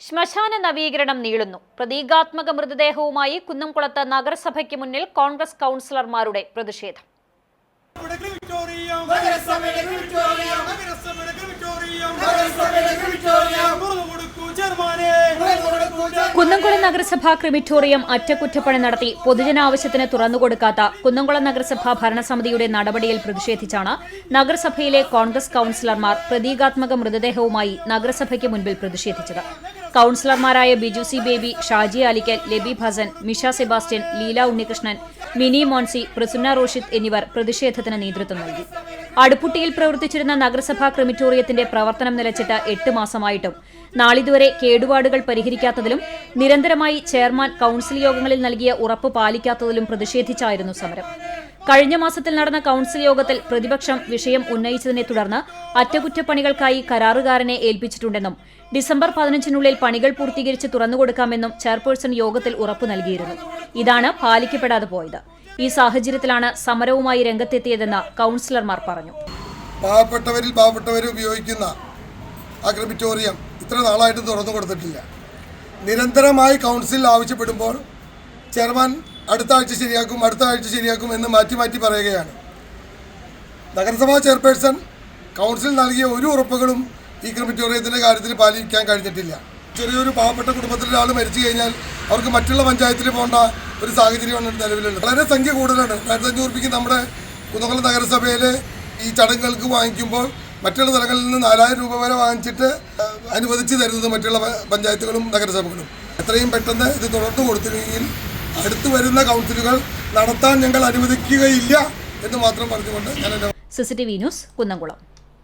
ശ്മശാന നവീകരണം നീളുന്നു. പ്രതീകാത്മക മൃതദേഹവുമായി കുന്നംകുളത്ത് നഗരസഭയ്ക്ക് മുന്നിൽ കോൺഗ്രസ് കൗൺസിലർമാരുടെ പ്രതിഷേധം. കുന്നംകുളം നഗരസഭാ ക്രിമിറ്റോറിയം അറ്റകുറ്റപ്പണി നടത്തി പൊതുജനാവശ്യത്തിന് തുറന്നുകൊടുക്കാത്ത കുന്നംകുളം നഗരസഭാ ഭരണസമിതിയുടെ നടപടിയിൽ പ്രതിഷേധിച്ചാണ് നഗരസഭയിലെ കോൺഗ്രസ് കൌൺസിലർമാർ പ്രതീകാത്മക മൃതദേഹവുമായി നഗരസഭയ്ക്ക് മുൻപിൽ പ്രതിഷേധിച്ചത്. കൌൺസിലർമാരായ Biju C baby Shaji Alikkal Labi Hasan Misha Sebastian Leela Unnikrishnan Mini Monsy Prasunna Roshith എന്നിവർ പ്രതിഷേധത്തിന് നേതൃത്വം നൽകി. അടുപ്പുട്ടിയിൽ പ്രവർത്തിച്ചിരുന്ന നഗരസഭാ ക്രിമിറ്റോറിയത്തിന്റെ പ്രവർത്തനം നിലച്ചിട്ട് എട്ട് മാസമായിട്ടും നാളിതുവരെ കേടുപാടുകൾ പരിഹരിക്കാത്തതിലും നിരന്തരമായി ചെയർമാൻ കൌൺസിൽ യോഗങ്ങളിൽ നൽകിയ ഉറപ്പ് പാലിക്കാത്തതിലും പ്രതിഷേധിച്ചായിരുന്നു സമരം. കഴിഞ്ഞ മാസത്തിൽ നടന്ന കൌൺസിൽ യോഗത്തിൽ പ്രതിപക്ഷം വിഷയം ഉന്നയിച്ചതിനെ തുടർന്ന് അറ്റകുറ്റപ്പണികൾക്കായി കരാറുകാരനെ ഏൽപ്പിച്ചിട്ടുണ്ടെന്നും ഡിസംബർ പതിനഞ്ചിനുള്ളിൽ പണികൾ പൂർത്തീകരിച്ച് തുറന്നുകൊടുക്കാമെന്നും ചെയർപേഴ്സൺ യോഗത്തിൽ ഉറപ്പു നൽകിയിരുന്നു. ഇതാണ് പാലിക്കപ്പെടാതെ പോയത്. ഈ സാഹചര്യത്തിലാണ് സമരവുമായി രംഗത്തെത്തിയതെന്ന് കൌൺസിലർമാർ പറഞ്ഞു. പാവപ്പെട്ടവരിൽ പാവപ്പെട്ടവർ ഉപയോഗിക്കുന്ന ആ ക്രിമിറ്റോറിയം ഇത്ര നാളായിട്ട് തുറന്നു കൊടുത്തിട്ടില്ല നിരന്തരമായി കൗൺസിൽ ആവശ്യപ്പെടുമ്പോൾ ചെയർമാൻ അടുത്ത ആഴ്ച ശരിയാക്കും അടുത്ത ആഴ്ച ശരിയാക്കും എന്ന് മാറ്റി മാറ്റി പറയുകയാണ്. നഗരസഭാ ചെയർപേഴ്സൺ കൗൺസിൽ നൽകിയ ഒരു ഉറപ്പുകളും ഈ ക്രിമിറ്റോറിയത്തിന്റെ കാര്യത്തിൽ പാലിക്കാൻ കഴിഞ്ഞിട്ടില്ല. ചെറിയൊരു പാവപ്പെട്ട കുടുംബത്തിലെ ഒരാൾ മരിച്ചു കഴിഞ്ഞാൽ അവർക്ക് മറ്റുള്ള പഞ്ചായത്തിൽ പോകേണ്ട ഒരു സാഹചര്യമാണ് നിലവിലുള്ളത്. വളരെ സംഖ്യ കൂടുതലാണ്. രണ്ടായിരത്തി അഞ്ഞൂറ് രൂപയ്ക്ക് നമ്മുടെ കുന്നംകുളം നഗരസഭയിൽ ഈ ചടങ്ങുകൾക്ക് വാങ്ങിക്കുമ്പോൾ മറ്റുള്ള സ്ഥലങ്ങളിൽ നിന്ന് നാലായിരം രൂപ വരെ വാങ്ങിച്ചിട്ട് അനുവദിച്ച് തരുന്നത് മറ്റുള്ള പഞ്ചായത്തുകളും നഗരസഭകളും. എത്രയും പെട്ടെന്ന് ഇത് തുടർന്നു കൊടുത്തില്ലെങ്കിൽ അടുത്തു വരുന്ന കൗൺസിലുകൾ നടത്താൻ ഞങ്ങൾ അനുവദിക്കുകയില്ല എന്ന് മാത്രം പറഞ്ഞുകൊണ്ട് ഞാൻ സിസിടിവി ന്യൂസ് കുന്നംകുളം.